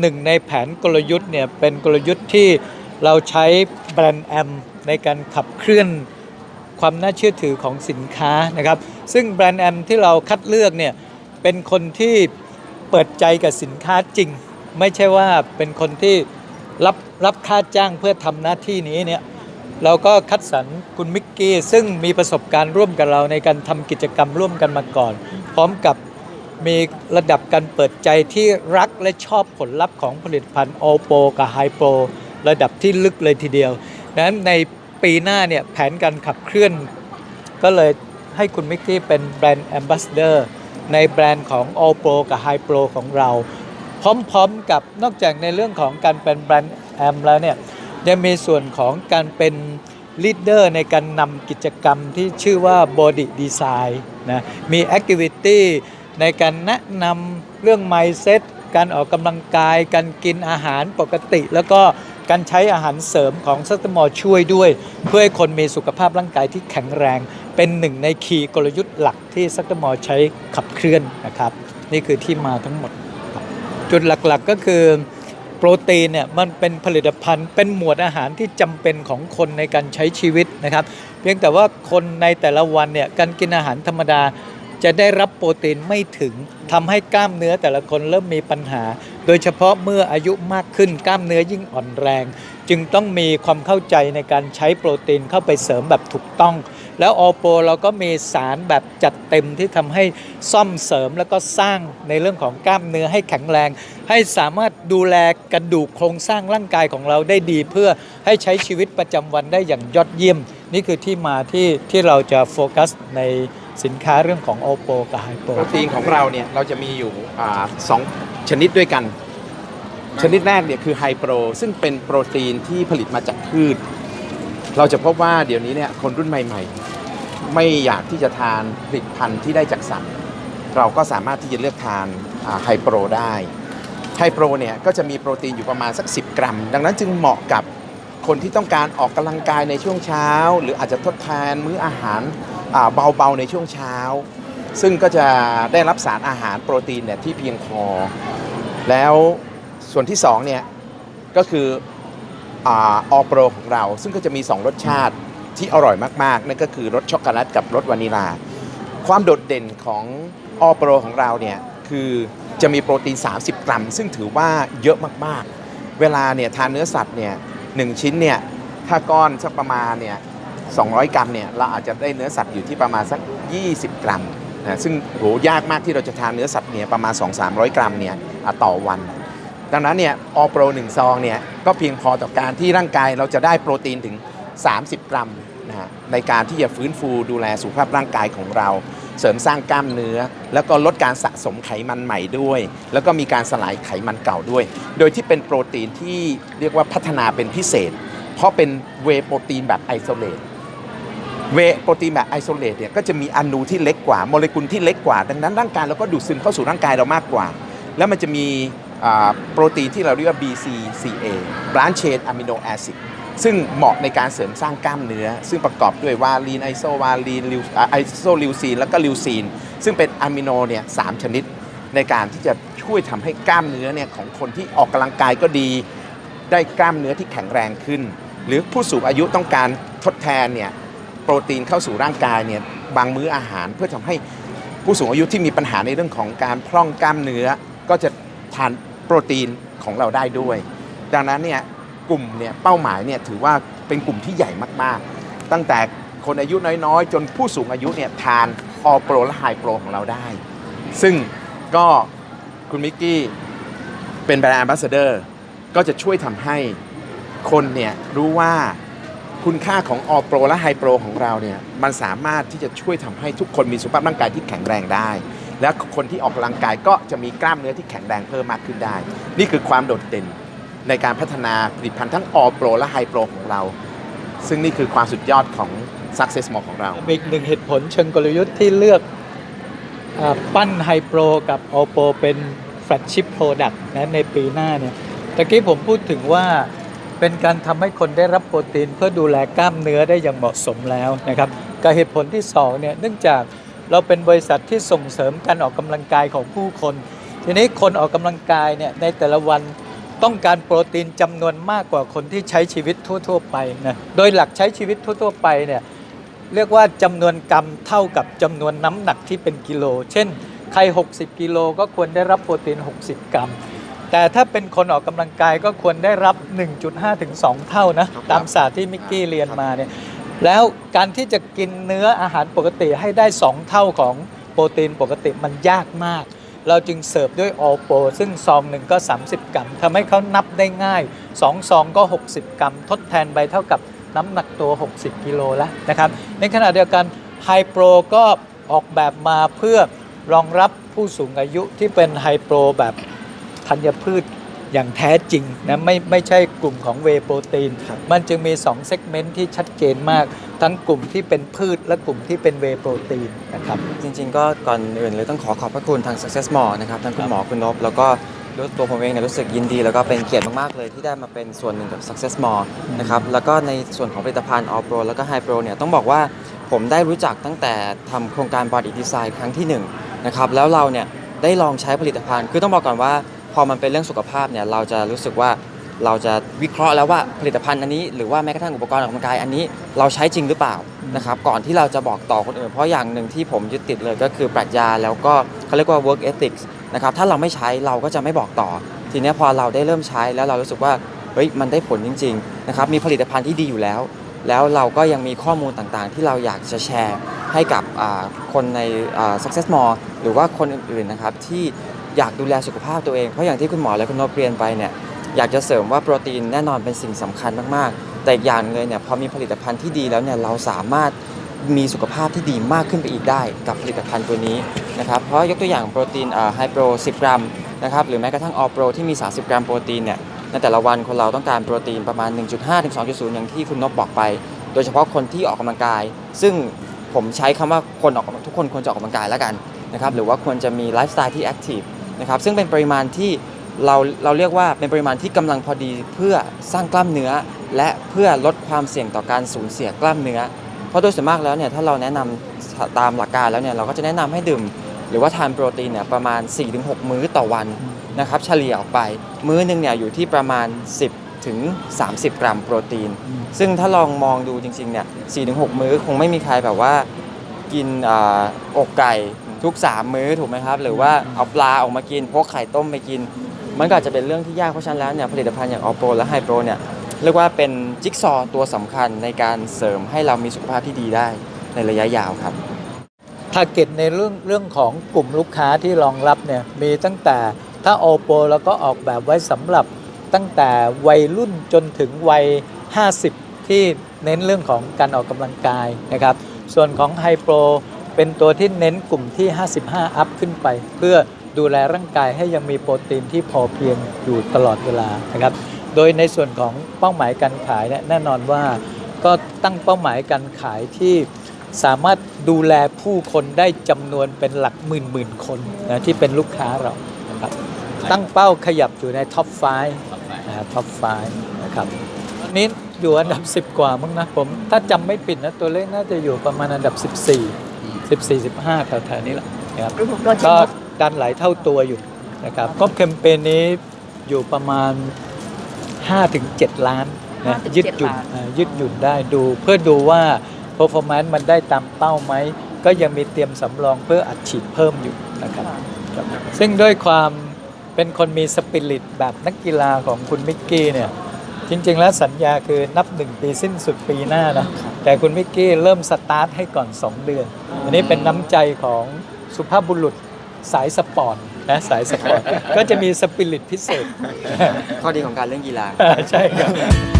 หนึ่งในแผนกลยุทธ์เนี่ยเป็นกลยุทธ์ที่เราใช้แบรนด์แอมในการขับเคลื่อนความน่าเชื่อถือของสินค้านะครับ ซึ่งแบรนด์แอมที่เราคัดเลือกเนี่ยเป็นคนที่เปิดใจกับสินค้าจริง ไม่ใช่ว่าเป็นคนที่รับรับค่าจ้างเพื่อทำหน้าที่นี้เนี่ยเราก็คัดสรรคุณมิกกี้ ซึ่งมีประสบการณ์ร่วมกับเราในการทำกิจกรรมร่วมกันมาก่อน พร้อมกับมีระดับการเปิดใจที่รัก และชอบผลลัพธ์ของผลิตภัณฑ์ o p o กับ h y p o ระดับที่ลึกเลยทีเดียวดังนั้นในปีหน้าเนี่ยแผนการขับเคลื่อน ก็เลยให้คุณมิกกี้เป็นแบรนด์แอมบ s สเดอร์ในแบรนด์ของ All Pro กับ h i p r o ของเรา พร้อมๆกับนอกจากในเรื่องของการเป็นแบรนด์แอมแล้วเนี่ยยังมีส่วนของการเป็นลีดเดอร์ในการนำกิจกรรมที่ชื่อว่า Body Design นะมี Activity ในการแนะนำเรื่อง Mindset การออกกำลังกาย การกินอาหารปกติ แล้วก็การใช้อาหารเสริมของซัตมอช่วยด้วย เพื่อให้คนมีสุขภาพร่างกายที่แข็งแรง เป็นหนึ่งในคีย์กลยุทธ์หลักที่ซัตมอใช้ขับเคลื่อนนะครับ นี่คือที่มาทั้งหมด จุดหลักๆก็คือโปรตีนเนี่ยมันเป็นผลิตภัณฑ์ เป็นหมวดอาหารที่จำเป็นของคนในการใช้ชีวิตนะครับ เพียงแต่ว่าคนในแต่ละวันเนี่ยการกินอาหารธรรมดา จะได้รับโปรตีนไม่ถึงทำให้กล้ามเนื้อแต่ละคนเริ่มมีปัญหา โดยเฉพาะเมื่ออายุมากขึ้นกล้ามเนื้อยิ่งอ่อนแรง จึงต้องมีความเข้าใจในการใช้โปรตีนเข้าไปเสริมแบบถูกต้อง แล้วออโปเราก็มีสารแบบจัดเต็มที่ทำให้ซ่อมเสริมแล้วก็สร้างในเรื่องของกล้ามเนื้อให้แข็งแรง ให้สามารถดูแลกระดูกโครงสร้างร่างกายของเราได้ดี เพื่อให้ใช้ชีวิตประจำวันได้อย่างยอดเยี่ยม นี่คือที่มาที่ที่เราจะโฟกัสใน สินค้าเรื่องของโอโปกับไฮโปโปรตีนของเราเนี่ยเราจะมีอยู่อาสองชนิดด้วยกัน ชนิดแรกเนี่ยคือไฮโปรซึ่งเป็นโปรตีนที่ผลิตมาจากพืช เราจะพบว่าเดี๋ยวนี้เนี่ยคนรุ่นใหม่ ๆ ไม่อยากที่จะทานผลิตภัณฑ์ที่ได้จากสัตว์เราก็สามารถที่จะเลือกทานไฮโปรได้ไฮโปรเนี่ยก็จะมีโปรตีนอยู่ประมาณสัก 10 กรัม ดังนั้นจึงเหมาะกับคนที่ต้องการออกกำลังกายในช่วงเช้า หรืออาจจะทดแทนมื้ออาหาร เบาๆในช่วงเช้า ซึ่งก็จะได้รับสารอาหารโปรตีนเนี่ยที่เพียงพอ แล้วส่วนที่2เนี่ยก็คือออโปรของเรา ซึ่งก็จะมี 2 รสชาติที่อร่อยมากๆ นั่นก็คือรสช็อกโกแลตกับรสวานิลา ความโดดเด่นของออโปรของเราเนี่ยคือจะมีโปรตีน 30 กรัม ซึ่งถือว่าเยอะมากๆ เวลาเนี่ยทานเนื้อสัตว์เนี่ยหนึ่งชิ้นเนี่ยถ้าก้อนสักประมาณเนี่ย 200 กรัมเนี่ยเราอาจจะได้เนื้อสัตว์อยู่ที่ประมาณสัก 20 กรัมนะซึ่งโหยากมากที่เราจะทานเนื้อสัตว์เนี่ยประมาณ 2-300 กรัมเนี่ยต่อวัน ดังนั้นเนี่ยออโปร1ซองเนี่ยก็เพียงพอต่อการที่ร่างกายเราจะได้โปรตีนถึง 30 กรัมนะฮะในการที่จะฟื้นฟูดูแลสุขภาพร่างกายของเรา เสริมสร้างกล้ามเนื้อ แล้วก็ลดการสะสมไขมันใหม่ด้วย แล้วก็มีการสลายไขมันเก่าด้วย โดยที่เป็นโปรตีนที่เรียกว่าพัฒนาเป็นพิเศษ เพราะเป็นเวโปรตีนแบบไอโซเลต เวโปรตีนแบบไอโซเลตเนี่ยก็จะมีอนูที่เล็กกว่าโมเลกุลที่เล็กกว่า ดังนั้นร่างกายเราก็ดูดซึมเข้าสู่ร่างกายเรามากกว่า แล้วมันจะมีโปรตีนที่เราเรียกว่า BCCA branch chain amino acid ซึ่งเหมาะในการเสริมสร้างกล้ามเนื้อ ซึ่งประกอบด้วยวาลีนไอโซวาลีนไอโซลิวซีนแล้วก็ลิวซีน ซึ่งเป็นอะมิโนเนี่ยสามชนิด ในการที่จะช่วยทำให้กล้ามเนื้อเนี่ยของคนที่ออกกำลังกายก็ดี ได้กล้ามเนื้อที่แข็งแรงขึ้น หรือผู้สูงอายุต้องการทดแทนเนี่ย รตีนเข้าสู่ร่างกายเนี่ยบางมื้ออาหารเพื่อทำให้ผู้สูงอายุที่มีปัญหาในเรื่องของการพร่องกล้ามเนื้อ ก็จะทานโปรตีนของเราได้ด้วย ดังนั้นเนี่ยกลุ่มเนี่ยเป้าหมายเนี่ยถือว่าเป็นกลุ่มที่ใหญ่มากๆ ตั้งแต่คนอายุน้อยๆ จนผู้สูงอายุเนี่ยทานออโปรและไฮโปรของเราได้ ซึ่งก็คุณมิกกี้เป็นแบรนด์แอมบาสเดอร์ก็จะช่วยทำให้คนเนี่ยรู้ว่า คุณค่าของออโปรและไฮโปรของเราเนี่ยมันสามารถที่จะช่วยทำให้ทุกคนมีสุขภาพร่างกายที่แข็งแรงได้ และคนที่ออกกำลังกายก็จะมีกล้ามเนื้อที่แข็งแรงเพิ่มมากขึ้นได้ นี่คือความโดดเด่นในการพัฒนาผลิตภัณฑ์ทั้งออโปรและไฮโปรของเรา ซึ่งนี่คือความสุดยอดของ Success Mall ของเราอีกหนึ่งเหตุผลเชิงกลยุทธ์ที่เลือกอปั้นไฮโปรกับโอโปรเป็นแฟล g ชิพโปรดักต์นะในปีหน้าเนี่ยตะกี้ผมพูดถึงว่า เป็นการทำให้คนได้รับโปรตีนเพื่อดูแลกล้ามเนื้อได้อย่างเหมาะสมแล้วนะครับกับเหตุผลที่2เนี่ยเนื่องจากเราเป็นบริษัทที่ส่งเสริมการออกกำลังกายของผู้คน ทีนี้คนออกกำลังกายเนี่ยในแต่ละวันต้องการโปรตีนจำนวนมากกว่าคนที่ใช้ชีวิตทั่ว ๆ ไปนะโดยหลักใช้ชีวิตทั่ว ๆ ไปเนี่ยเรียกว่าจำนวนกรัมเท่ากับจำนวนน้ำหนักที่เป็นกิโล เช่น ใคร 60 กิโลก็ควรได้รับโปรตีน 60 กรัม แต่ถ้าเป็นคนออกกำลังกายก็ควรได้รับ 1.5 ถึง 2 เท่านะ ตามศาสตร์ที่มิกกี้เรียนมาเนี่ยแล้วการที่จะกินเนื้ออาหารปกติให้ได้ 2 เท่าของโปรตีนปกติมันยากมาก เราจึงเสิร์ฟด้วยออโปซึ่งซองหนึ่งก็ 30 กรัมทำให้เขานับได้ง่าย 2 ซองก็ 60 กรัม ทดแทนไปเท่ากับน้ำหนักตัว 60 กิโลแล้วนะครับ ในขณะเดียวกันไฮโปรก็ออกแบบมาเพื่อรองรับผู้สูงอายุที่เป็นไฮโปรแบบ ธัญพืชอย่างแท้จริงนะไม่ไม่ใช่กลุ่มของเวโปรตีน มันจึงมี 2 เซกเมนต์ที่ชัดเจนมาก ทั้งกลุ่มที่เป็นพืชและกลุ่มที่เป็นเวโปรตีนนะครับจริงๆ ก็ก่อนอื่นเลยต้องขอขอบพระคุณทาง Success Mall นะครับทั้งคุณหมอคุณนพแล้วก็รู้ตัวผมเองเนี่ยรู้สึกยินดี แล้วก็เป็นเกียรติมากๆเลยที่ได้มาเป็นส่วนหนึ่งกับ Success Mall นะครับแล้วก็ในส่วนของผลิตภัณฑ์ All Pro แล้วก็ High Pro เนี่ยต้องบอกว่าผมได้รู้จักตั้งแต่ทำโครงการ Body Design ครั้งที่1นงนะครับแล้วเราเนี่ยได้ลองใช้ผลิตภัณฑ์คือต้องบอกก่อนว่า พอมันเป็นเรื่องสุขภาพเนี่ยเราจะรู้สึกว่าเราจะวิเคราะห์แล้วว่าผลิตภัณฑ์อันนี้หรือว่าแม้กระทั่งอุปกรณ์ออกกำลังกายอันนี้เราใช้จริงหรือเปล่านะครับก่อนที่เราจะบอกต่อคนอื่น เพราะอย่างหนึ่งที่ผมยึดติดเลยก็คือปรัชญาแล้วก็เขาเรียกว่า work ethics นะครับถ้าเราไม่ใช้เราก็จะไม่บอกต่อ ทีนี้พอเราได้เริ่มใช้แล้วเรารู้สึกว่าเฮ้ยมันได้ผลจริงๆนะครับมีผลิตภัณฑ์ที่ดีอยู่แล้ว แล้วเราก็ยังมีข้อมูลต่างๆ ที่เราอยากจะแชร์ให้กับคนใน Success Mall หรือว่าคนอื่นๆนะครับที่ อยากดูแลสุขภาพตัวเอง เพราะอย่างที่คุณหมอและคุณนพเรียนไปเนี่ยอยากจะเสริมว่าโปรตีนแน่นอนเป็นสิ่งสำคัญมากๆ แต่อีกอย่างเลยเนี่ยพอมีผลิตภัณฑ์ที่ดีแล้วเนี่ยเราสามารถมีสุขภาพที่ดีมากขึ้นไปอีกได้กับผลิตภัณฑ์ตัวนี้นะครับเพราะยกตัวอย่างโปรตีนไฮโปร 10 กรัมนะครับหรือแม้กระทั่งออโปรที่มี 30 กรัมโปรตีนเนี่ยในแต่ละวันคนเราต้องการโปรตีนประมาณ 1.5 ถึง 2.0 อย่างที่คุณนพบอกไป โดยเฉพาะคนที่ออกกำลังกาย ซึ่งผมใช้คำว่าคนออกทุกคนควรจะออกกำลังกายแล้วกันนะครับหรือว่าควรจะมีไลฟ์สไตล์ที่แอคทีฟ นะครับซึ่งเป็นปริมาณที่เราเราเรียกว่าเป็นปริมาณที่กำลังพอดีเพื่อสร้างกล้ามเนื้อ และเพื่อลดความเสี่ยงต่อการสูญเสียกล้ามเนื้อ เพราะโดยส่วนมากแล้วเนี่ยถ้าเราแนะนำตามหลักการแล้วเนี่ยเราก็จะแนะนำให้ดื่ม หรือว่าทานโปรตีนเนี่ยประมาณ 4-6 มื้อต่อวันนะครับเฉลี่ยออกไป มื้อนึงเนี่ยอยู่ที่ประมาณ 10ถึง30 กรัมโปรตีน ซึ่งถ้าลองมองดูจริงๆเนี่ย4-6 มื้อคงไม่มีใครแบบว่ากินออกไก่ ทุก 3 มื้อถูกไหมครับ หรือว่าเอาปลาออกมากินพกไข่ต้มไปกิน มันก็อาจจะเป็นเรื่องที่ยากเพราะฉะนั้นแล้วเนี่ยผลิตภัณฑ์อย่างออโปรและไฮโปรเนี่ยเรียกว่าเป็นจิ๊กซอว์ตัวสำคัญในการเสริมให้เรามีสุขภาพที่ดีได้ในระยะยาวครับทาร์เก็ตในเรื่องเรื่องของกลุ่มลูกค้าที่รองรับเนี่ยมีตั้งแต่ถ้าโอโปแล้วก็ออกแบบไว้สำหรับตั้งแต่วัยรุ่นจนถึงวัย 50 ที่เน้นเรื่องของการออกกำลังกายนะครับ ส่วนของไฮโปร เป็นตัวที่เน้นกลุ่มที่ 55 อัพขึ้นไป เพื่อดูแลร่างกายให้ยังมีโปรตีนที่พอเพียงอยู่ตลอดเวลานะครับ โดยในส่วนของเป้าหมายการขายเนี่ยแน่นอนว่า ก็ตั้งเป้าหมายการขายที่สามารถดูแลผู้คนได้จำนวนเป็นหลักหมื่นหมื่นๆคนนะที่เป็นลูกค้าเรานะครับตั้งเป้าขยับอยู่ในท็อปไฟนะครับท็อปไฟนะครับวันนี้อยู่อันดับ 10 กว่ามั้งนะผม ถ้าจำไม่ผิดนะ ตัวเลขน่าจะอยู่ประมาณอันดับ 14 14 15แถวๆนี้แหละนะครับก็ดันหลายเท่าตัวอยู่นะครับก็แคมเปญนี้อยู่ประมาณ 5-7 ล้านนะ5-7ยืดหยุ่นล้านอ่ายืดหยุ่นได้ดู เพื่อดูว่า performance มันได้ตามเป้าไหม ก็ยังมีเตรียมสำรองเพื่ออัดฉีดเพิ่มอยู่นะครับครับซึ่งด้วยความเป็นคนมีสปิริตแบบนักกีฬาของคุณมิกกี้เนี่ย จริง ๆ แล้วสัญญาคือนับ1ปีสิ้นสุดปีหน้านะแต่คุณมิกกี้เริ่มสตาร์ทให้ก่อน 2 เดือน อันนี้เป็นน้ำใจของสุภาพบุรุษสายสปอร์ตนะสายสปอร์ตก็จะมีสปิริตพิเศษข้อดีของการเล่นกีฬาใช่ครับ